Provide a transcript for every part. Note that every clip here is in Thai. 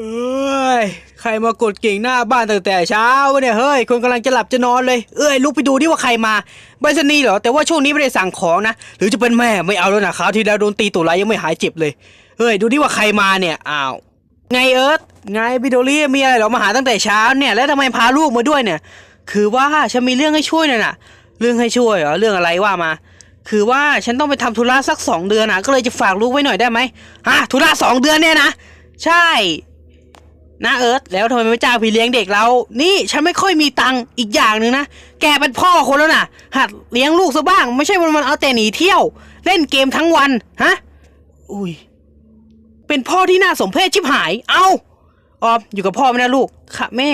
เอ้ย ใครมากดกิ่งหน้าบ้านตั้งแต่เช้าวะเนี่ยเฮ้ยคนกำลังจะหลับจะนอนเลย เอ้ยลุกไปดูดิว่าใครมาใบสนีย์เหรอแต่ว่าช่วงนี้ไม่ได้สั่งของนะ หรือจะเป็นแม่ไม่เอาแล้วนะคราวที่แล้วโดนตีตุลายยังไม่หายเจ็บเลยเฮ้ยดูดิว่าใครมาเนี่ยอ้าวไงเอิร์ธไงบิโดลี่มีอะไรเหรอมาหาตั้งแต่เช้าเนี่ยแล้วทำไมพาลูกมาด้วยเนี่ย คือว่าฉันมีเรื่องให้ช่วยหน่อยน่ะ เรื่องให้ช่วยเหรอเรื่องอะไรว่ามา คือว่าฉันต้องไปทำธุระสักสองเดือนนะก็เลยจะฝากลูกไว้หน่อยได้ไหมฮะธุระสองเดือนเนี่ยนะใช่ นะเอิร์ธแล้วทำไมไม่จ้างพี่เลี้ยงเด็กเรา นี่ฉันไม่ค่อยมีตังค์อีกอย่างหนึ่งนะ แกเป็นพ่อคนแล้วนะหัดเลี้ยงลูกซะบ้าง ไม่ใช่วันมันๆเอาแต่หนีเที่ยว เล่นเกมทั้งวันฮะ อุ้ย เป็นพ่อที่น่าสมเพชชิบหาย เอาออมอยู่กับพ่อไหมนะลูก ค่ะแม่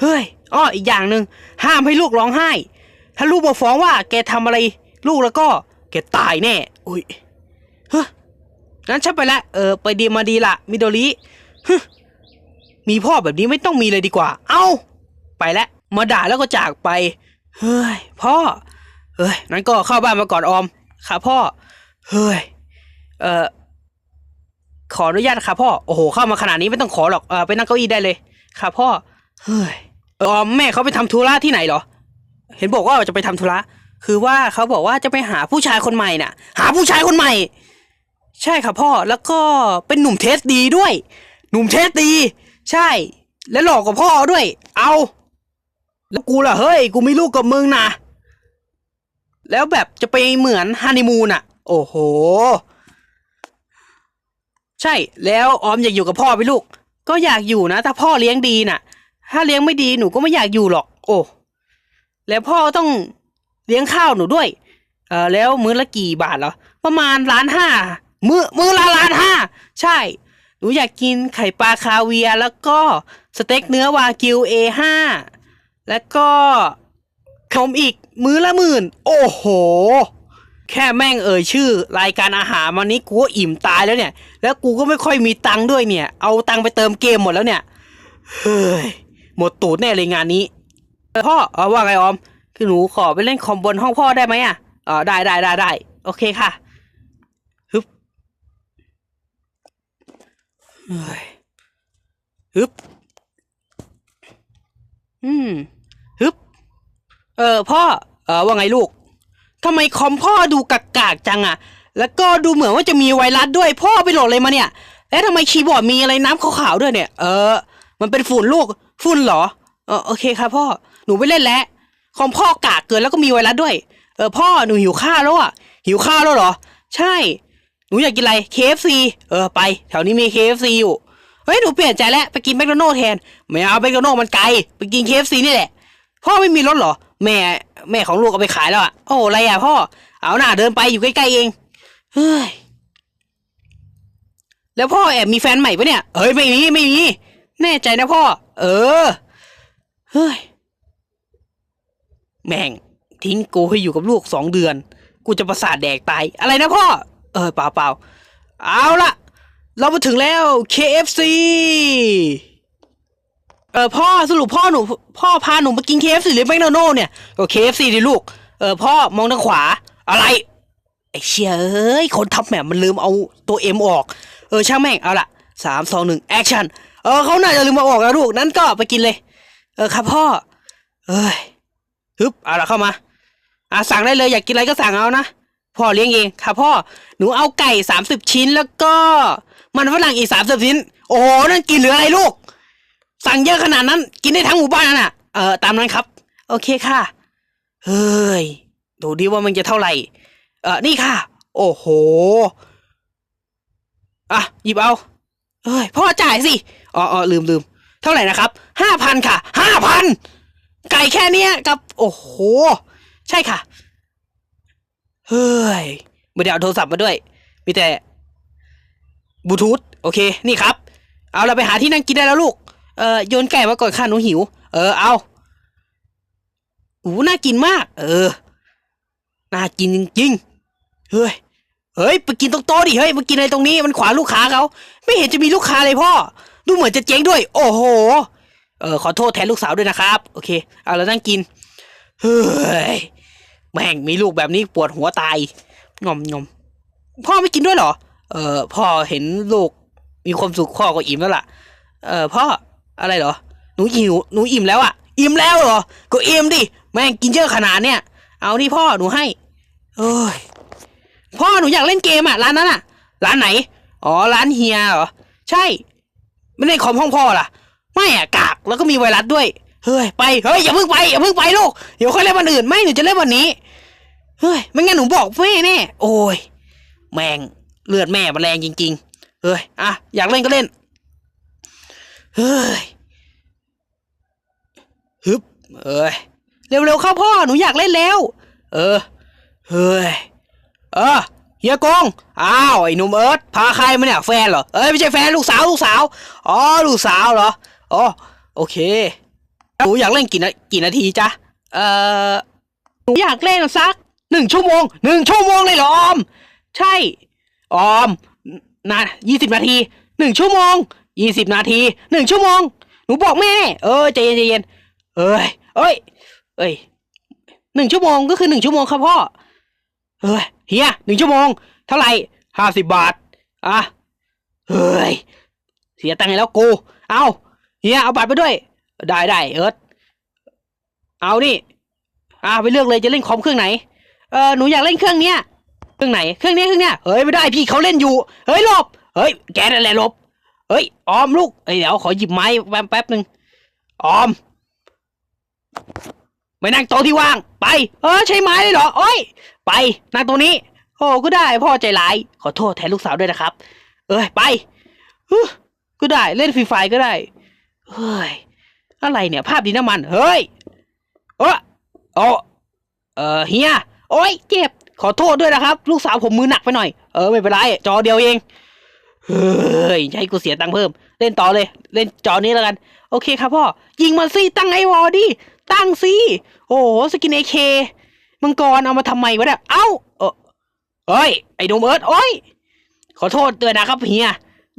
เฮ้ย อ้ออีกอย่างหนึ่งห้ามให้ลูกร้องไห้ ถ้าลูกมาฟ้องว่า แกทำอะไร ลูกแล้วก็ แกตายแน่ อุ้ย เฮ้ยงั้นฉันไปละ เออ ไปดีมาดีละมิโดริฮึ มีพ่อแบบนี้ไม่ต้องมีเลยดีกว่า เอา้า ไปแล้วมาด่าแล้วก็จากไป เฮ้ย พ่อ เฮ้ย นั้นก็เข้าบ้านมาก่อนออม ค่ะพ่อ เฮ้ย เอ่อ ขออนุญาตค่ะพ่อ โอ้โห เข้ามาขนาดนี้ไม่ต้องขอหรอก เออไปนั่งเก้าอี้ได้เลย ค่ะพ่อ เฮ้ยเออแม่เขาไปทำธุระที่ไหนเหรอ เห็นบอกว่าจะไปทำธุระ คือว่าเขาบอกว่าจะไปหาผู้ชายคนใหม่น่ะ หาผู้ชายคนใหม่ ใช่ค่ะพ่อ แล้วก็เป็นหนุ่มเทสดีด้วย หนุ่มเทสดี ใช่ และหลอกกับพ่อด้วย เอา แล้วกูล่ะเฮ้ย กูมีลูกกับมึงนะ แล้วแบบจะไปเหมือนฮันนีมูนอะโอ้โห ใช่ แล้วออมอยากอยู่กับพ่อไหมลูก ก็อยากอยู่นะ ถ้าพ่อเลี้ยงดีน่ะ ถ้าเลี้ยงไม่ดีหนูก็ไม่อยากอยู่หรอก โอ้ แล้วพ่อต้องเลี้ยงข้าวหนูด้วย เออแล้วมื้อละกี่บาทเหรอ ประมาณล้านห้า มื้อมื้อละล้านห้า ใช่ หนูอยากกินไข่ปลาคาเวียแล้วก็สเต็กเนื้อวากิว A5 แล้วก็ขนมอีกมื้อละหมื่น โอ้โห แค่แม่งเอ่ยชื่อ รายการอาหารวันนี้กูก็อิ่มตายแล้วเนี่ย แล้วกูก็ไม่ค่อยมีตังค์ด้วยเนี่ย เอาตังค์ไปเติมเกมหมดแล้วเนี่ยเฮ้ยหมดตูดแน่เลยงานนี้พ่อเออว่าไงออม คือหนูขอไปเล่นคอมบนห้องพ่อได้ไหมอะอ๋อได้ได้ได้ได้โอเคค่ะฮึบเฮ้ยฮึบอืมฮึบเออพ่อ เออว่าไงลูกทำไมคอมพ่อดูกากๆจังอะแล้วก็ดูเหมือนว่าจะมีไวรัสด้วย พ่อไปโหลดอะไรมาเนี่ยแล้วทำไมคีย์บอร์ดมีอะไรน้ำขาวๆด้วยเนี่ย เออ มันเป็นฝุ่นลูก ฝุ่นเหรอ เออโอเคครับพ่อ หนูไปเล่นแล้ว คอมพ่อกากเกินแล้วก็มีไวรัสด้วย เออพ่อหนูหิวข้าวแล้วอะหิวข้าวแล้วเหรอ ใช่ หนูอยากกินอะไร KFC เออไป แถวนี้มี KFC อยู่ เฮ้ย หนูเปลี่ยนใจแล้ว ไปกินแมคโดนัลด์แทน ไม่เอาแมคโดนัลด์มันไกล ไปกิน KFC นี่แหละ พ่อไม่มีรถเหรอ แม่แม่ของลูกเอาไปขายแล้วอะ โอ้อะไรอะพ่อ เอาหน่าเดินไปอยู่ใกล้ๆเอง เฮ้ย แล้วพ่อแอบมีแฟนใหม่ปะเนี่ย เฮ้ยไม่มีไม่มี แน่ใจนะพ่อ เออ เฮ้ย แม่งทิ้งกูให้อยู่กับลูกสองเดือน กูจะประสาทแดกตาย อะไรนะพ่อ เออเปล่าเปล่าเอาละเรามาถึงแล้ว KFC เออพ่อสรุปพ่อหนูพ่อพาหนูมากิน KFC หรือแมคโดนัลด์เนี่ยก็ KFC ดิลูก เออพ่อมองทางขวา อะไรไอ้เชี่ยเอ้ยคนทับแหมมันลืมเอาตัวเอ็มออก เออช่างแม่งเอาละสามสองหนึ่งแอคชั่นเออเขาน่าจะลืมมาออกแล้วลูกนั้นก็ไปกินเลย เออครับพ่อเอ้ยฮึบเอาละเข้ามาอะสั่งได้เลยอยากกินอะไรก็สั่งเอานะ พ่อเลี้ยงเองครับพ่อหนูเอาไก่สามสิบชิ้นแล้วก็ มันฝรั่งอีกสามสิบชิ้น โอ้โหนั่นกินเหลืออะไรลูก สั่งเยอะขนาดนั้น กินได้ทั้งหมู่บ้านนั่นน่ะเออตามนั้นครับ โอเคค่ะ เฮ้ยดูดิว่ามันจะเท่าไหร่ เออนี่ค่ะ โอ้โหอะหยิบเอาเอ้ยพ่อจ่ายสิอ๋ออ๋อลืมลืมเท่าไหร่นะครับห้าพันค่ะห้าพันไก่แค่เนี้ยกับ โอ้โห ใช่ค่ะ ยไม่ได้เอาโทรศัพท์มาด้วย มีแต่บลูทูธโอเค นี่ครับ เอาเราไปหาที่นั่งกินได้แล้วลูก เออโยนไก่มาก่อนค่ะหนูหิว เออเอาอูน่ากินมาก เออ น่ากินจริงๆเฮ้ย เฮ้ย ไปกินตรงโต๊ะดิ เฮ้ย มากินอะไรตรงนี้ มันขวางลูกค้าเขา ไม่เห็นจะมีลูกค้าเลยพ่อ ดูเหมือนจะเจ๊งด้วย โอ้โห เออ ขอโทษแทนลูกสาวด้วยนะครับ โอเค เอาแล้วนั่งกิน เฮ้ย แม่งมีลูกแบบนี้ปวดหัวตายงอมงอมพ่อไม่กินด้วยเหรอ เออพ่อเห็นลูกมีความสุขพ่อก็อิ่มแล้วล่ะ เออพ่ออะไรเหรอหนูหิวหนูอิ่มแล้วอะอิ่มแล้วเหรอ ก็อิ่มดิแม่งกินเยอะขนาดเนี้ยเอานี่พ่อหนูให้เอ้ยพ่อหนูอยากเล่นเกมอะร้านนั้นอะ ร้านไหนอ๋อร้านเฮียเหรอใช่ ไม่ได้คอมห้องพ่อล่ะ ไม่อะกากแล้วก็มีไวรัสด้วย เฮ้ยไปเฮ้ยอย่าเพิ่งไปอย่าเพิ่งไปลูกเดี๋ยวค่อยเล่นวันอื่นไม่หนูจะเล่นวันนี้เฮ้ยไม่งั้นหนูบอกแม่แน่โอ้ยแมงเลือดแม่มันแรงจริง ๆเฮ้ยอะอยากเล่นก็เล่นเฮ้ยฮึบเอ้ยเร็วๆเข้าพ่อหนูอยากเล่นแล้ว เออเฮ้ยเออเฮียกงอ้าวไอ้หนุ่มเอิร์ธพาใครมาเนี่ยแฟนเหรอเอ้ยไม่ใช่แฟนลูกสาวลูกสาวอ๋อลูกสาวเหรออ๋อโอเค หนูอยากเล่นกี่นากี่นาทีจ๊ะ เอ่อ หนูอยากเล่นสักหนึ่งชั่วโมงหนึ่งชั่วโมงเลยเหรอออม ใช่ ออมนายี่สิบนาทีหนึ่งชั่วโมงยี่สิบนาทีหนึ่งชั่วโมง หนูบอกแม่ เออใจเย็นใจเย็นเอ้ยเอ้ย เอ้ยหนึ่งชั่วโมงก็คือหนึ่งชั่วโมงครับพ่อ เฮ้ยเฮียหนึ่งชั่วโมง เท่าไหร่ห้าสิบบาท อะ เฮ้ย เสียตังค์แล้วกู เอาเฮียเอาบัตรไปด้วย ได้ได้เอิร์ธเอานี่อะไปเลือกเลยจะเล่นคอมเครื่องไหน เออหนูอยากเล่นเครื่องเนี้ยเครื่องไหนเครื่องนี้เครื่องเนี้ยเฮ้ยไม่ได้พี่เขาเล่นอยู่ เฮ้ยหลบ เฮ้ยแกนั่นแหละหลบ เฮ้ยออมลูกเอ้ยเดี๋ยวขอหยิบไม้แป๊บแป๊บหนึ่งออมไปนั่งโต๊ะที่ว่าง ไป เออใช้ไม้เลยเหรอโอ้ย ไปนั่งตรงนี้ โอ้ก็ได้พ่อใจร้ายขอโทษแทนลูกสาวด้วยนะครับ เอ้ยไปก็ได้เล่นฟรีไฟก็ได้เฮ้ย อะไรเนี่ย ภาพดินน้ำมัน เฮ้ยเออโอ้เออเฮียโอ้ยเจ็บ ขอโทษด้วยนะครับ ลูกสาวผมมือหนักไปหน่อย เออไม่เป็นไร จอเดียวเอง เฮ้ยจะให้กูเสียตังค์เพิ่ม เล่นต่อเลย เล่นจอนี้แล้วกัน โอเคครับพ่อ ยิงมันสิตั้งไอวอดิตั้งสิโอ้โหสกินเอเคมังกรเอามาทำไมวะเนี่ย เอ้าเออเฮ้ย ไอ้หนุ่มเอิร์ธโอ้ย ขอโทษด้วยนะครับเฮีย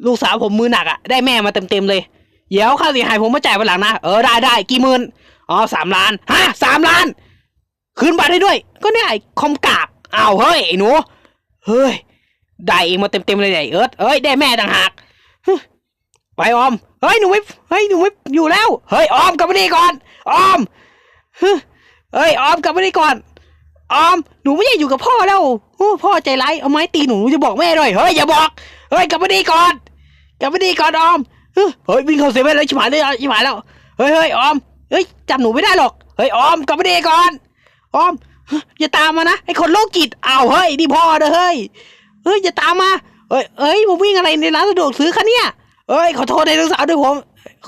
ลูกสาวผมมือหนักอะได้แม่มาเต็มๆเลย เดี๋ยวค่าเสียหายผมมาจ่ายวันหลังนะ เออได้ได้กี่หมื่นอ๋อสามล้านฮะสามล้าน คืนบัตรให้ด้วย ก็เนี่ยไอ้คอมกากอ้าวเฮ้ยไอ้หนู เฮ้ย ได้เองมาเต็มๆเลยเนี่ยไอ้เอิร์ธเอ้ยได้แม่ต่างหากไปออม เฮ้ยหนูไม่เฮ้ยหนูไม่อยู่แล้ว เฮ้ยออมกลับมานี่ก่อน ออมเฮ้ยออมกลับมานี่ก่อน ออม หนูไม่อยากอยู่กับพ่อแล้วพ่อใจร้ายเอาไม้ตีหนูหนูจะบอกแม่ด้วย เฮ้ยอย่าบอก เฮ้ยกลับมานี่ก่อน กลับมานี่ก่อนออม เฮ้ยวิ่งเข้าเซเว่นแล้วชิบหายเลยชิบหายแล้ว เฮ้ยเฮ้ยออม เฮ้ยจำหนูไม่ได้หรอก เฮ้ยออมกลับมานี่ก่อน ออมอย่าตามมานะไอ้คนโรคจิตอ้าวเฮ้ยนี่พ่อเด้อเฮ้ย เฮ้ยอย่าตามมา เฮ้ยเอ้ยผมวิ่งอะไรในร้านสะดวกซื้อคะเนี่ยเอ้ยขอโทษในลูกสาวด้วยผม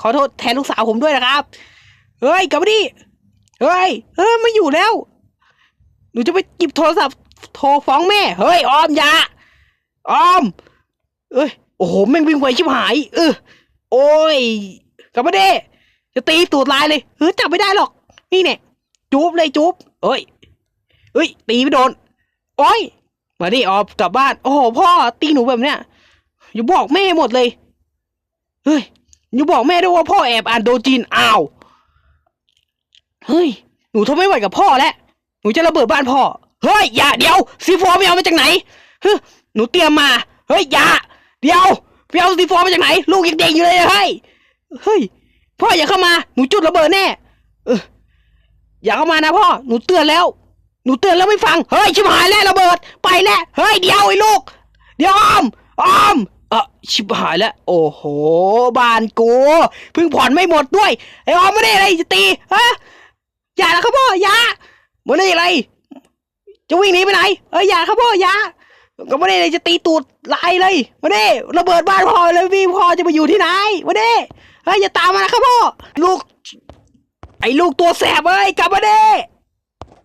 ขอโทษแทนลูกสาวผมด้วยนะครับ เฮ้ยกลับมาดิ เฮ้ย เฮ้ยไม่อยู่แล้ว หนูจะไปหยิบโทรศัพท์โทรฟ้องแม่ เฮ้ยออมอย่าออม เอ้ยโอ้โหแม่งวิ่งไวชิบหาย เออ โอ้ยกลับมาเด้จะตีตูดลายเลยเฮ้ยจับไม่ได้หรอก นี่เนี่ยจูบเลยจูบเอ้ยเอ้ย ตีไม่โดน โอ้ย มาดิออมกลับบ้าน โอ้โหพ่อตีหนูแบบเนี้ยอย่าบอกแม่หมดเลย เฮ้ยอย่าบอกแม่ด้วยว่าพ่อแอบอ่านโดจีนอ้าว เฮ้ย หนูทนไม่ไหวกับพ่อแล้ว หนูจะระเบิดบ้านพ่อ เฮ้ย อย่าเดี๋ยวซีโฟไม่เอามาจากไหนเฮ้ยหนูเตรียมมา เฮ้ย อย่า เดี๋ยว ไปเอาซีโฟมาจากไหน ลูกยังเด็กอยู่เลยเฮ้ยเฮ้ยพ่ออย่าเข้ามาหนูจุดระเบิดแน่เอออย่าเข้ามานะพ่อหนูเตือนแล้ว หนูเตือนแล้วไม่ฟังเฮ้ยชิบหายแล้วระเบิด ไปแล้วเฮ้ยเดี๋ยวไอ้ลูก เดี๋ยวอ้อมอ้อมเออชิบหายแล้ว โอ้โหบ้านกูเพิ่งผ่อนไม่หมดด้วยไอ้ออมไม่ได้อะไรจะตีฮะอย่านะครับพ่ออย่าไม่ได้อะไร จะวิ่งหนีไปไหนเอ้ยอย่าครับพ่ออย่า ก็ไม่ได้เลยจะตีตูดลายเลยมาเด้ระเบิดบ้านพ่อเลยพี่พ่อจะไปอยู่ที่ไหนมาเด้เฮ้ยอย่าตามมานะครับพ่อลูก ไอ้ลูกตัวแสบเอ้ยกลับมาเด้